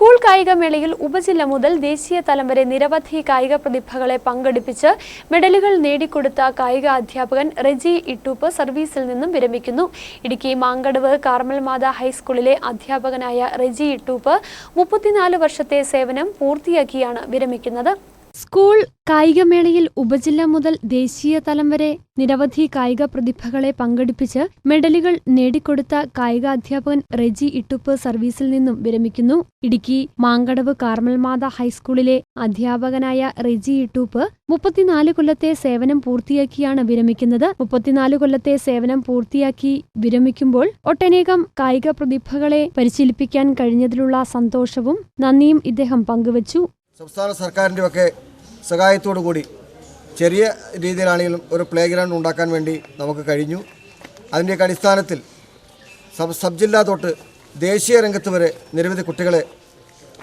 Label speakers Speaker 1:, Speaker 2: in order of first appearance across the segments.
Speaker 1: School കായികമേളയിൽ ഉപജില്ല മുതൽ ദേശീയ തലം വരെ നിരവധി കായിക പ്രതിഭകളെ പങ്കെടുപ്പിച്ച് മെഡലുകൾ നേടിക്കൊടുത്ത കായിക അധ്യാപകൻ റെജി ഇട്ടൂപ്പ് സർവീസിൽ നിന്നും വിരമിക്കുന്നു. ഇടുക്കി മാങ്കടവ് കാർമൽ മാത ഹൈസ്കൂളിലെ അധ്യാപകനായ റെജി ഇട്ടൂപ്പ് മുപ്പത്തിനാല് വർഷത്തെ സേവനം പൂർത്തിയാക്കിയാണ് വിരമിക്കുന്നത്. സ്കൂൾ കായികമേളയിൽ ഉപജില്ല മുതൽ ദേശീയ തലം വരെ നിരവധി കായിക പ്രതിഭകളെ പങ്കെടുപ്പിച്ച് മെഡലുകൾ നേടിക്കൊടുത്ത കായിക അധ്യാപകൻ റെജി ഇട്ടുപ്പ് സർവീസിൽ നിന്നും വിരമിക്കുന്നു. ഇടുക്കി മാങ്കടവ് കാർമൽമാത ഹൈസ്കൂളിലെ അധ്യാപകനായ റെജി ഇട്ടൂപ്പ് മുപ്പത്തിനാല് കൊല്ലത്തെ സേവനം പൂർത്തിയാക്കിയാണ് വിരമിക്കുന്നത്. മുപ്പത്തിനാല് കൊല്ലത്തെ സേവനം പൂർത്തിയാക്കി വിരമിക്കുമ്പോൾ ഒട്ടനേകം കായിക പ്രതിഭകളെ പരിശീലിപ്പിക്കാൻ കഴിഞ്ഞതിലുള്ള സന്തോഷവും നന്ദിയും ഇദ്ദേഹം പങ്കുവച്ചു.
Speaker 2: സംസ്ഥാന സർക്കാരിന്റെ ഒക്കെ സഹായത്തോടു കൂടി ചെറിയ രീതിയിലാണെങ്കിലും ഒരു പ്ലേ ഗ്രൗണ്ട് ഉണ്ടാക്കാൻ വേണ്ടി നമുക്ക് കഴിഞ്ഞു. അതിന്റെയൊക്കെ അടിസ്ഥാനത്തിൽ സബ് സബ് ജില്ലാ തൊട്ട് ദേശീയ രംഗത്ത് വരെ നിരവധി കുട്ടികളെ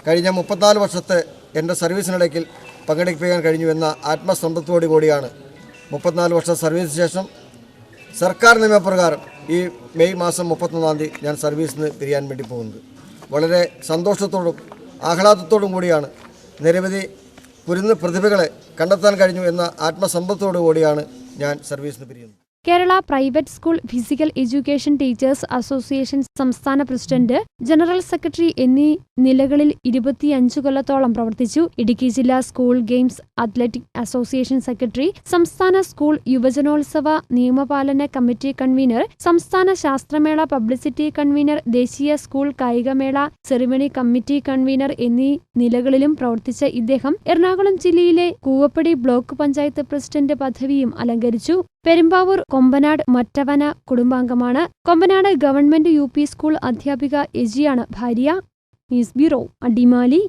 Speaker 2: കഴിഞ്ഞ മുപ്പത്തിനാല് വർഷത്തെ എന്റെ സർവീസിനിടയ്ക്കിൽ പങ്കെടുപ്പിക്കാൻ കഴിഞ്ഞു എന്ന ആത്മസംതൃപ്തിയോടു കൂടിയാണ് മുപ്പത്തിനാല് വർഷ സർവീസിന് ശേഷം സർക്കാർ നിയമപ്രകാരം ഈ മെയ് മാസം മുപ്പത്തൊന്നാം തീയതി ഞാൻ സർവീസിൽ നിന്ന് പിരിയാൻ വേണ്ടി പോകുന്നത്. വളരെ സന്തോഷത്തോടും ആഹ്ലാദത്തോടും കൂടിയാണ് നിരവധി കുരുന്ന് പ്രതിഭകളെ കണ്ടെത്താൻ കഴിഞ്ഞു എന്ന ആത്മസമ്പത്തോടു കൂടിയാണ് ഞാൻ സർവീസിന് പിരിയുന്നത്.
Speaker 1: Kerala private school physical education teachers association സംസ്ഥാന പ്രസിഡന്റ് ജനറൽ സെക്രട്ടറി എന്നീ നിലകളിൽ ഇരുപത്തിയഞ്ചു കൊല്ലത്തോളം പ്രവർത്തിച്ചു. ഇടുക്കി ജില്ലാ school games athletic association secretary സംസ്ഥാന സ്കൂൾ യുവജനോത്സവ നിയമപാലന കമ്മിറ്റി കൺവീനർ സംസ്ഥാന ശാസ്ത്രമേള പബ്ലിസിറ്റി കൺവീനർ ദേശീയ സ്കൂൾ കായികമേള സെറിമണി കമ്മിറ്റി കൺവീനർ എന്നീ നിലകളിലും പ്രവർത്തിച്ച ഇദ്ദേഹം എറണാകുളം ജില്ലയിലെ കൂവപ്പടി ബ്ലോക്ക് പഞ്ചായത്ത് പ്രസിഡന്റ് പദവിയും അലങ്കരിച്ചു. പെരുമ്പാവൂർ കൊമ്പനാട് മറ്റവന കുടുംബാംഗമാണ്. കൊമ്പനാട് ഗവൺമെന്റ് യു സ്കൂൾ അധ്യാപിക എജിയാണ് ഭാര്യ ന്യൂസ് ബ്യൂറോ അടിമാലി.